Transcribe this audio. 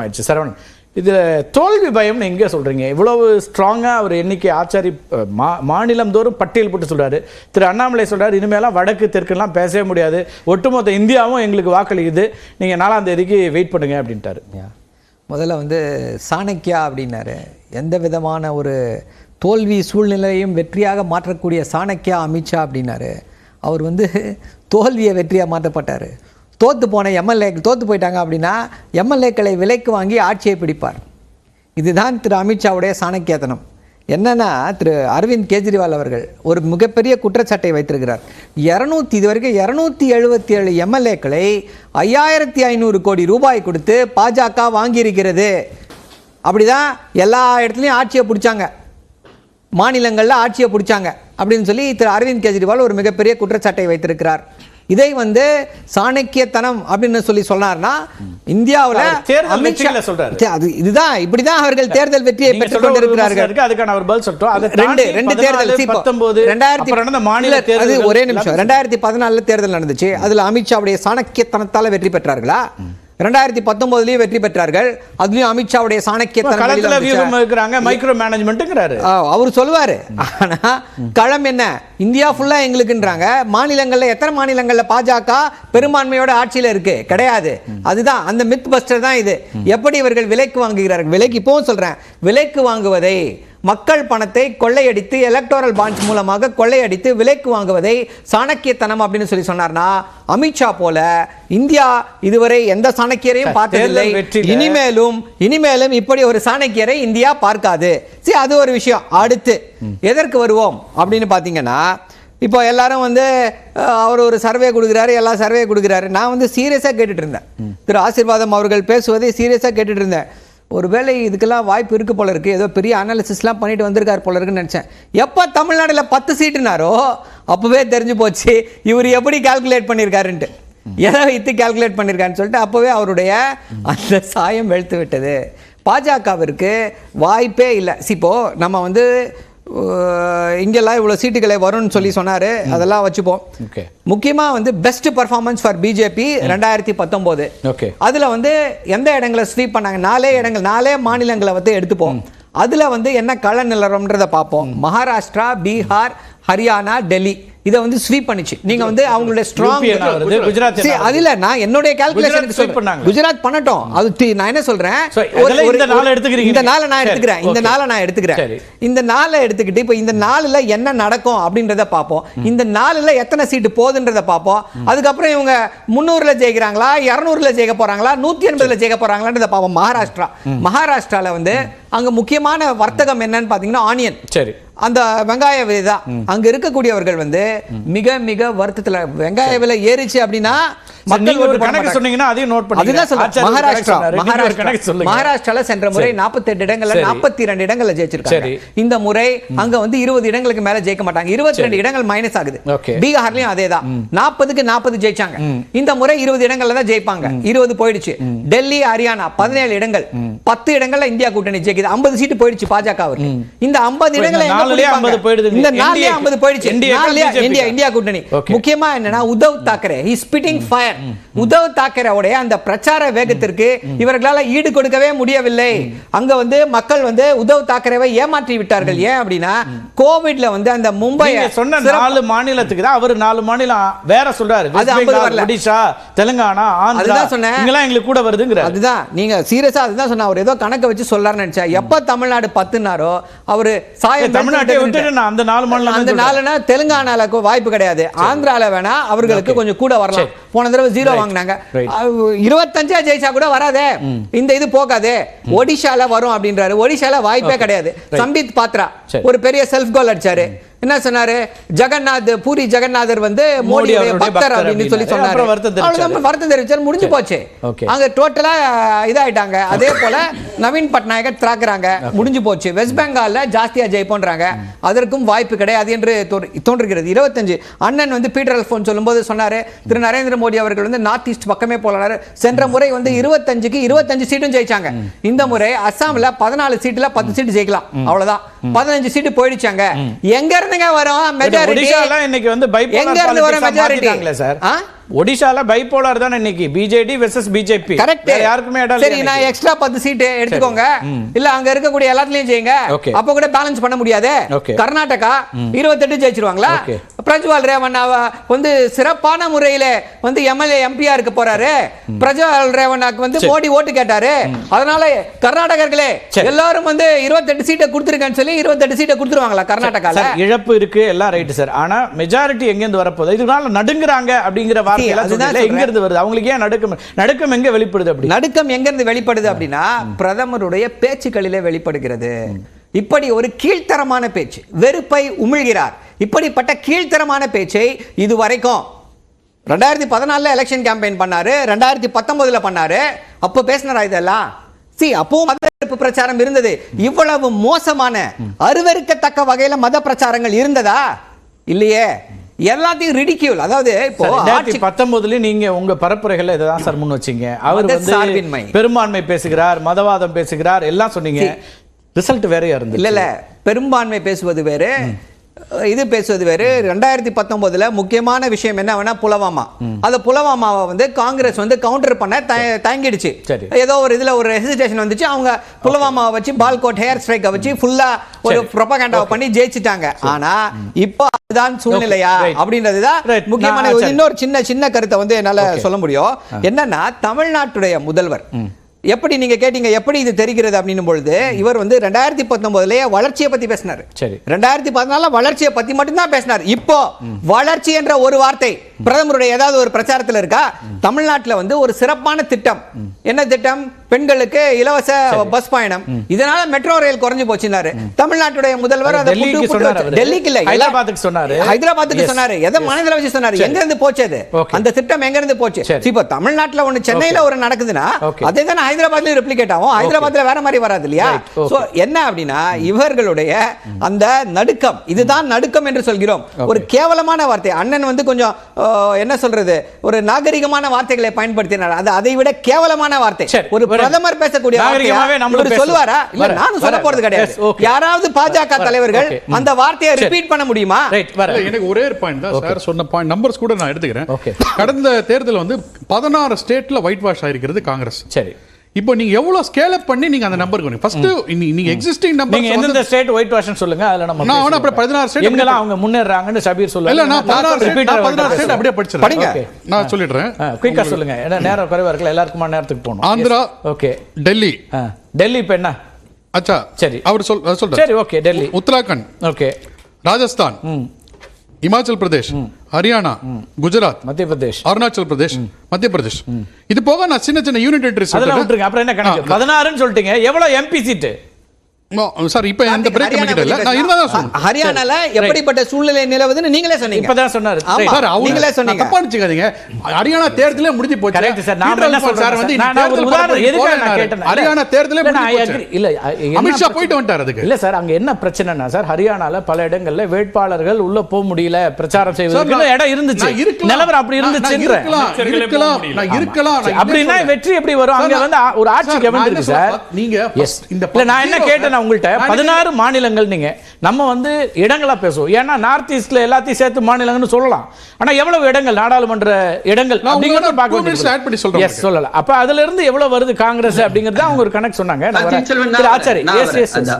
ஆயிடுச்சு. சரவணன் இதில் தோல்வி பயம்னு எங்கே சொல்கிறீங்க இவ்வளவு ஸ்ட்ராங்காக அவர் எண்ணிக்கை ஆச்சாரி மா மாநிலந்தோறும் பட்டியல் போட்டு சொல்கிறாரு திரு அண்ணாமலை சொல்கிறார் இனிமேலாம் வடக்கு தெற்குலாம் பேசவே முடியாது. ஒட்டுமொத்த இந்தியாவும் எங்களுக்கு வாக்களிக்குது. நீங்கள் நாலாம் தேதிக்கு வெயிட் பண்ணுங்க அப்படின்ட்டாரு. முதல்ல வந்து சாணக்கியா அப்படின்னாரு. எந்த விதமான ஒரு தோல்வி சூழ்நிலையும் வெற்றியாக மாற்றக்கூடிய சாணக்கியா அமித்ஷா அப்படின்னாரு. அவர் வந்து தோல்வியை வெற்றியாக மாற்றப்பட்டார். தோற்று போன எம்எல்ஏ தோற்று போயிட்டாங்க அப்படின்னா எம்எல்ஏக்களை விலைக்கு வாங்கி ஆட்சியை பிடிப்பார். இதுதான் திரு அமித்ஷாவுடைய சாணக்கியத்தனம். என்னென்னா திரு அரவிந்த் கெஜ்ரிவால் அவர்கள் ஒரு மிகப்பெரிய குற்றச்சாட்டை வைத்திருக்கிறார். இரநூத்தி இது வரைக்கும் இரநூத்தி எழுபத்தி ஏழு எம்எல்ஏக்களை ஐயாயிரத்தி ஐநூறு கோடி ரூபாய் கொடுத்து பாஜக வாங்கியிருக்கிறது. அப்படிதான் எல்லா இடத்துலையும் ஆட்சியை பிடிச்சாங்க. மாநிலங்களில் ஆட்சியை பிடிச்சாங்க. அப்படின்னு சொல்லி திரு அரவிந்த் கெஜ்ரிவால் ஒரு மிகப்பெரிய குற்றச்சாட்டை வைத்திருக்கிறார். இதை வந்து சாணக்கியத்தனம் அப்படின்னு சொல்லி சொன்னார்னா இந்தியாவுல அமித்ஷா சொல்றாரு. அது இதுதான் இப்படிதான் அவர்கள் தேர்தல் வெற்றியை பெற்றுக் கொண்டிருக்கிறார்கள். அதுக்கான அவர் பதில் அதை ரெண்டு ரெண்டு 14, தேர்தல் 19 ரெண்டாயிரத்தி நடந்த மாநில அது ஒரே நிமிஷம். ரெண்டாயிரத்தி பதினாலுல தேர்தல் நடந்துச்சு. அதுல அமித்ஷாவுடைய சாணக்கியத்தனத்தால வெற்றி பெற்றார்களா? ரெண்டாயிரத்தி பத்தொன்பதுலயும் வெற்றி பெற்றார்கள். அதுலயும் அமித்ஷாவுடைய? வியூகம் இருக்கிறாங்க மைக்ரோ மேனேஜ்மெண்ட்டுங்கிறாரு அவர் சொல்லுவாரு. ஆனா களம் என்ன? இந்தியா ஃபுல்லா எங்களுக்குன்றாங்க. மாநிலங்கள்ல எத்தனை மாநிலங்கள்ல பாஜக பெரும்பான்மையோட ஆட்சியில இருக்கு? கிடையாது. அதுதான் அந்த மித் பஸ்டர் தான் இது. எப்படி இவர்கள் விலைக்கு வாங்குகிறார்கள்? விலைக்கு இப்பவும் சொல்றேன். விலைக்கு வாங்குவதை மக்கள் பணத்தை கொள்ளையடித்து எலக்டோரல் பாண்ட்ஸ் மூலமாக கொள்ளையடித்து விலைக்கு வாங்குவதை சாணக்கியத்தனம் அப்படின்னு சொல்லி சொன்னார்னா அமித்ஷா போல இந்தியா இதுவரை எந்த சாணக்கியரையும் பார்த்ததில்லை. இனிமேலும் இனிமேலும் இப்படி ஒரு சாணக்கியரை இந்தியா பார்க்காது. சரி அது ஒரு விஷயம். அடுத்து எதற்கு வருவோம் அப்படின்னு பார்த்தீங்கன்னா இப்போ எல்லாரும் வந்து அவர் ஒரு சர்வே கொடுக்குறாரு எல்லா சர்வே கொடுக்குறாரு. நான் வந்து சீரியஸாக கேட்டுட்டு இருந்தேன். திரு ஆசீர்வாதம் அவர்கள் பேசுவதை சீரியஸாக கேட்டுட்டு இருந்தேன். ஒருவேளை இதுக்கெல்லாம் வாய்ப்பு இருக்குது போல இருக்குது ஏதோ பெரிய அனாலிசிஸ்லாம் பண்ணிட்டு வந்திருக்காரு போல இருக்குன்னு நினச்சேன். எப்போ தமிழ்நாட்டில் பத்து சீட்டுனாரோ அப்போவே தெரிஞ்சு போச்சு இவர் எப்படி கால்குலேட் பண்ணியிருக்காருன்ட்டு எதை வைத்து கால்குலேட் பண்ணியிருக்காருன்னு சொல்லிட்டு அப்போவே அவருடைய அந்த சாயம் வெளுத்து விட்டது. பாஜகவிற்கு வாய்ப்பே இல்லை. See, இப்போ நம்ம வந்து இங்கெல்லாம் இவ்வளோ சீட்டுகளை வரும்னு சொல்லி சொன்னாரு. அதெல்லாம் வச்சுப்போம். ஓகே. முக்கியமா வந்து பெஸ்ட் பர்ஃபார்மன்ஸ் ஃபார் பிஜேபி ரெண்டாயிரத்தி பத்தொம்போது. ஓகே. அதுல வந்து எந்த இடங்களை ஸ்வீப் பண்ணாங்க? நாலே இடங்கள் நாலே மாநிலங்களை வந்து எடுத்துப்போம். அதுல வந்து என்ன கள நிலவரம்ன்றத பார்ப்போம். மகாராஷ்டிரா பீகார் ஹரியானா டெல்லி. இதை வந்து ஸ்வீப் பண்ணிச்சு. நீங்க வந்து அவங்களுடைய ஸ்ட்ராங்? குஜராத்? அதுல நான் என்னுடைய கால்குலேஷனுக்கு sweep பண்ணாங்க. குஜராத் பண்ணட்டும். அது நான் என்ன சொல்றேன்? இந்த நாளை எடுத்துக்கிறீங்க இந்த நாளை நான் எடுத்துக்கிறேன். இந்த. நாளை நான் எடுத்துக்கிறேன். இந்த நாளை எடுத்துக்கிட்டு இப்போ இந்த நாளில் என்ன நடக்கும் அப்படின்றத பார்ப்போம். இந்த நாளில் எத்தனை சீட்டு போகுதுன்றத பார்ப்போம். அதுக்கப்புறம் இவங்க முந்நூறுல ஜெயிக்கிறாங்களா இரநூறுல ஜெயிக்க போறாங்களா நூத்தி எண்பதுல ஜெயிக்க போறாங்களான்றத பார்ப்போம். மகாராஷ்டிரா. மகாராஷ்டிரால வந்து அங்க முக்கியமான வர்த்தகம் என்னன்னு பாத்தீங்கன்னா ஆனியன் சரி. அந்த வெங்காய விலை தான் அங்க இருக்கக்கூடியவர்கள் வந்து மிக மிக வருத்தத்துல வெங்காய விலை ஏறிச்சு அப்படின்னா மக்கள் நீங்க ஓட்டு ஒரு போட கணக்கு மாட்டாங்க. சொன்னீங்கன்னா அதையும் நோட் பண்ணி அதுதான் சொல்றேன். மகாராஷ்டிரா மகாராஷ்டிரா மகாராஷ்டிரால சென்ற முறை சரி. 48 இடங்கள்ல சரி. 42 இடங்கள்ல ஜெயிச்சிருக்காங்க. சரி. இந்த முறை அங்க வந்து 20 இடங்களுக்கு மேல ஜெயிக்க மாட்டாங்க. 22 இடங்கள் மைனஸ் ஆகுது. Okay. பீகார்லயும் அதேதான். 40க்கு 40 ஜெயிச்சாங்க. இந்த முறை 20 இடங்கள்ல தான் ஜெயிப்பாங்க. 20 போயிடுச்சு. டெல்லி ஹரியானா 17 இடங்கள். 10 இடங்கள்ல இந்தியா கூட்டணி ஜெயிக்குது. 50 சீட்டு போயிடுச்சு பாஜகவுக்கு. இந்த 50 இந்த இடங்களை எங்க நாலுலயே பிடிப்பாங்க? 50 போயிடுதுங்க. இந்த NDA 50 போயிடுச்சு. இந்தியா இந்தியா கூட்டணி. முக்கியமா என்னன்னா Uddhav Thackeray. He spitting fire Uddhav தாக்கரேவுடைய அந்த பிரச்சார வேகத்திற்கு இவர்களால ஈடு கொடுக்கவே முடியவில்லை. அங்க வந்து மக்கள் வந்து உத்தவ் தாக்கரேவை ஏமாற்றி விட்டார்கள். ஏன் அப்படின்னா கோவிட்ல வந்து அந்த மும்பை சொன்ன நாலு மாநிலத்துக்கு தான் அவர் நாலு மாநிலம் வேற சொல்றாரு. அது வெஸ்ட் 50 பெங்கால், வரல. ஒடிஷா தெலுங்கானா ஆந்திரா. அதுதான் சொன்னேன். எங்களுக்கு கூட வருதுங்கிற அதுதான். நீங்க சீரியஸா அதுதான் சொன்ன அவர் ஏதோ கணக்க வச்சு சொல்லாருன்னு நினைச்சா எப்ப தமிழ்நாடு பத்துனாரோ அவரு சாயம் தமிழ்நாட்டை விட்டுட்டு அந்த நாலு மாநிலம் அந்த நாலுனா தெலுங்கானால வாய்ப்பு கிடையாது. ஆந்திரால வேணா அவர்களுக்கு கொஞ்சம் கூட வரலாம். போன தடவை ஜீரோ வாங்கினாங்க. இருபத்தஞ்சா ஜெயிச்சா கூட வராதே. இந்த இது போகாதே. ஒடிஷால வரும் அப்படின்றாரு. ஒடிஷால வாய்ப்பே கிடையாது. சம்பித் பாத்ரா. ஒரு பெரிய செல்ஃப் கோல் அடிச்சாரு. என்ன சொன்னாரு? ஜெகநாத் பூரி ஜெகநாதர் வந்து அவருடைய பக்தர் அப்படின்னு சொல்லி. சொன்னாரு. வருத்தம் தெரிவிச்சாரு. முடிஞ்சு போச்சு. அங்க டோட்டலா இதாயிட்டாங்க. அதே போல நவீன் பட்நாயகர் திராக்குறாங்க முடிஞ்சு போச்சு. வெஸ்ட் பெங்கால்ல ஜாஸ்தியா ஜெயிப்போன்றாங்க. அதற்கும் வாய்ப்பு கிடையாது என்று தோன்று- தோன்றுகிறது. இருபத்தஞ்சு அண்ணன் வந்து பீட்டர் அல்போன் சொல்லும்போது சொன்னாரு. திரு நரேந்திர மோடி அவர்கள் வந்து நார்த் ஈஸ்ட் பக்கமே போனாரு சென்ற முறை வந்து இருபத்தஞ்சுக்கு இருபத்தஞ்சு சீட்டும் ஜெயிச்சாங்க. இந்த முறை அஸ்ஸாம்ல பதினாலு சீட்டுல பத்து சீட்டு ஜெயிக்கலாம். அவ்வளவுதான். பதினஞ்சு சீட்டு போயிடுச்சாங்க. எங்க இருந்துங்க வரும்? மெஜாரிட்டி இன்னைக்கு வந்து எங்க இருந்து வர மெஜாரிட்டி சார். ஒடிஷால பைபோலார் தானே இன்னைக்கு? பிஜேடி வெர்சஸ் பிஜேபி கரெக்ட் யாருக்குமே இடம் சரி நான் எக்ஸ்ட்ரா பத்து சீட்டு எடுத்துக்கோங்க. இல்ல அங்க இருக்கக்கூடிய எல்லாத்துலயும் செய்யுங்க. அப்ப கூட பேலன்ஸ் பண்ண முடியாது. கர்நாடகா இருபத்தெட்டு ஜெயிச்சிருவாங்களா. பிரஜ்வால் ரேவண்ணாவ வந்து சிறப்பான முறையில வந்து எம்எல்ஏ எம்பியா இருக்க போறாரு. பிரஜ்வால் ரேவண்ணாக்கு வந்து மோடி ஓட்டு கேட்டாரு. அதனால கர்நாடகர்களே. எல்லாரும் வந்து இருபத்தெட்டு சீட்டை கொடுத்துருக்கேன்னு சொல்லி இருபத்தெட்டு சீட்டை கொடுத்துருவாங்களா கர்நாடகால? இழப்பு இருக்கு. எல்லாம் ரைட் சார் ஆனா மெஜாரிட்டி எங்க இருந்து வரப்போகுது? இதனால நடுங்குறாங்க அப்படிங்கிற வார்த்தை அதுதான் எங்க. இருந்து வருது? அவங்களுக்கு ஏன் நடுக்கம்? நடுக்கம் எங்க வெளிப்படுது அப்படி? நடுக்கம் எங்க இருந்து வெளிப்படுது அப்படின்னா பிரதமருடைய பேச்சுக்களிலே வெளிப்படுகிறது. இப்படி ஒரு கீழ்த்தரமான பேச்சு வெறுப்பை உமிழ்கிறார். இப்படிப்பட்ட கீழ்த்தரமான பேச்சை இதுவரைக்கும் ரெண்டாயிரத்தி பதினாலுல எலெக்ஷன் கேம்பெயின் பண்ணாரு ரெண்டாயிரத்தி பத்தொன்பதுல பண்ணாரு. அப்போ பேசினாரா இதெல்லாம்? சி அப்பவும் மத வெறுப்பு பிரச்சாரம் இருந்தது. இவ்வளவு மோசமான அருவருக்கத்தக்க வகையில மத பிரச்சாரங்கள் இருந்ததா? இல்லையே. எல்லாத்தையும் ரிடிக்யூல் அதாவது இப்போ ரெண்டாயிரத்தி பத்தொன்பதுல நீங்க உங்க பரப்புரைகள்ல இதான் சார் முன் வச்சீங்க. அவர் வந்து. பெரும்பான்மை பேசுகிறார் மதவாதம் பேசுகிறார் எல்லாம் சொன்னீங்க. ரிசல்ட் வேறையா இருந்து இல்ல இல்ல. பெரும்பான்மை பேசுவது வேறு. இது பேசுவது வேறு. ரெண்டாயிரத்தி பத்தொன்பதுல முக்கியமான விஷயம் என்ன வேணா புலவாமா. அந்த புலவாமாவை வந்து காங்கிரஸ் வந்து கவுண்டர் பண்ண தய- தயங்கிடுச்சு. ஏதோ ஒரு இதுல ஒரு ஹெசிடேஷன் வந்துச்சு. அவங்க புலவாமாவை வச்சு பால்கோட் ஹேர் ஸ்ட்ரைக்கை வச்சு ஃபுல்லா ஒரு. ப்ரொபகண்டாவை பண்ணி ஜெயிச்சிட்டாங்க. ஆனா இப்போ அதுதான் சூழ்நிலையா. அப்படின்றதுதான். முக்கியமான. இன்னொரு சின்ன சின்ன கருத்தை வந்து என்னால சொல்ல முடியும். என்னன்னா தமிழ்நாட்டுடைய முதல்வர் எப்படி நீங்க கேட்டீங்க எப்படி இது தெரிகிறது அப்படின்னும் பொழுது இவர் வந்து ரெண்டாயிரத்தி பத்தொன்பதுலயே வளர்ச்சியை பத்தி பேசினாரு. சரி. ரெண்டாயிரத்தி பதினாலுல வளர்ச்சியை பத்தி மட்டும்தான் பேசினார். இப்போ வளர்ச்சி என்ற ஒரு வார்த்தை பிரதமருடைய ஏதாவது ஒரு பிரச்சாரத்துல இருக்கா? தமிழ்நாட்டுல வந்து ஒரு சிறப்பான திட்டம். என்ன திட்டம்? பெண்களுக்கு இலவச பஸ் பயணம். இதனால மெட்ரோ ரயில் குறைஞ்சு போச்சுனாரு தமிழ்நாட்டுடைய முதல்வர் அதை டெல்லிக்கு இல்ல ஹைதராபாத்துக்கு சொன்னாரு. ஹைதராபாத்துக்கு. சொன்னாரு. எதை மாநில வச்சு சொன்னாரு. எங்க இருந்து போச்சு அது. அந்த திட்டம் எங்க இருந்து போச்சு. இப்போ தமிழ்நாட்டுல ஒண்ணு சென்னையில ஒரு நடக்குதுன்னா. அதே தானே ஹைதராபாத்லயும் ரெப்ளிகேட் ஆகும். ஹைதராபாத்ல வேற மாதிரி வராது இல்லையா? என்ன அப்படின்னா இவர்களுடைய அந்த நடுக்கம். இதுதான் நடுக்கம் என்று சொல்கிறோம். ஒரு கேவலமான வார்த்தை. அண்ணன் வந்து கொஞ்சம் என்ன சொல்றது? ஒரு நாகரிகமான வார்த்தைகளை பயன்படுத்தினார். அது அதை விட கேவலமான வார்த்தை. ஒரு. பிரதமர் பேசக்கூடிய. சொல்லுவாரா இல்ல. நானும் சொல்ல. போறது கிடையாது. யாராவது பாஜக. தலைவர்கள். அந்த வார்த்தையை. ரிப்பீட் பண்ண முடியுமா எனக்கு ஒரே ஒரு பாயிண்ட் தான் சார் சொன்ன பாயிண்ட் நம்பர்ஸ் கூட நான் எடுத்துக்கிறேன். கடந்த தேர்தல் வந்து பதினாறு ஸ்டேட்ல ஒயிட் வாஷ் ஆயிருக்கிறது காங்கிரஸ் சரி இப்போ நீங்க எவ்வளவு ஸ்கேல் அப் பண்ணி நீங்க அந்த நம்பருக்கு ஃபர்ஸ்ட் நீங்க எக்ஸிஸ்டிங் நீங்க நம்பர் எந்தெந்த ஸ்டேட் ஒயிட் வாஷன் சொல்லுங்க அதுல நம்ம நான் பேசுவோம். அப்புறம் 16 state எங்கெல்லாம் அவங்க முன்னேறாங்கன்னு ஷபீர் சொல்லுவாங்க இல்ல நான் பதினாறு state- repeat நான் ஆ பதினாறு ஸ்டேட் பேசுவோம். அப்படியே படிச்சிடறேன். படிங்க. நான் சொல்லிடுறேன். குயிக்கா சொல்லுங்க. ஏன்னா நேரம் குறைவா இருக்குல்ல எல்லாருக்குமா நேரத்துக்கு போகணும். ஆந்திரா ஓகே டெல்லி. டெல்லி இப்ப என்ன? அச்சா சரி. அவர் சொல் சொல்றாரு. சரி ஓகே டெல்லி. உத்தராகண்ட். ஓகே ராஜஸ்தான். இமாச்சல் பிரதேஷ் ஹரியானா குஜராத் மத்திய பிரதேஷ். அருணாச்சல் பிரதேஷ் மத்திய பிரதேஷ். இது போக நான் சின்ன சின்ன யூனிட் அப்புறம் என்ன கணக்கு? பதினாறுன்னு சொல்லிட்டீங்க. எவ்வளவு எம்பி சீட்டு சார் இப்போ எந்த பிரேக் கமிட்டி இல்ல நான் இருந்தா தான் சொல்லணும். ஹரியானால எப்படிப்பட்ட சூழ்நிலை நிலவுதுன்னு நீங்களே சொன்னீங்க. இப்பதான் சொன்னாரு. ஆமா. Right. சார் அவரு நீங்களே சொன்னீங்க. தப்பா நினைச்சுக்காதீங்க. ஹரியானா தேர்தலே முடிஞ்சு போச்சு. கரெக்ட் சார் நாம என்ன சொல்றேன் வந்து சார்? நான் நான் ஒரு தேர்தல் உதாரணம் பரப்புரைக்கு எதுக்காக நான் போறேன்னாரு. கேட்டேன்? ஹரியானா தேர்தலே இல்ல, நான் முடிஞ்சு I போச்சு. agree. இல்ல அ- என்ன அமித்ஷா பிரச்சனை- போயிட்டு வந்துட்டார் அதுக்கு. இல்ல சார் அங்க என்ன பிரச்சனைனா சார் ஹரியானால பல இடங்கள்ல வேட்பாளர்கள் உள்ள போக முடியல பிரச்சாரம் சார், செய்வதற்கு இடம் இருந்துச்சு. நிலவரம் அப்படி இருக்கலாம், இருக்கலாம், நான் இருக்கலாம், வெற்றி எப்படி வரும்? அங்க வந்து ஒரு ஆட்சி என்ன சார் நீங்க. இந்த நான் என்ன கேட்டேன் உங்கள்ட்ட நான் பதினாறு மாநிலங்கள் நீங்க நம்ம வந்து இடங்களா பேசுவோம். ஏன்னா நார்த் ஈஸ்ட்ல எல்லாத்தையும் சேர்த்து மாநிலங்கள்னு சொல்லலாம். ஆனா எவ்வளவு இடங்கள் நாடாளுமன்ற இடங்கள் அப்படிங்கறத பார்க்க add பண்ணி சொல்றேன் Yes, சொல்லல அப்ப அதுல இருந்து எவ்வளவு வருது காங்கிரஸ் அப்படிங்கறது அவங்க ஒரு கணக்கு சொன்னாங்க. ஆச்சாரி. எஸ். எஸ். எஸ்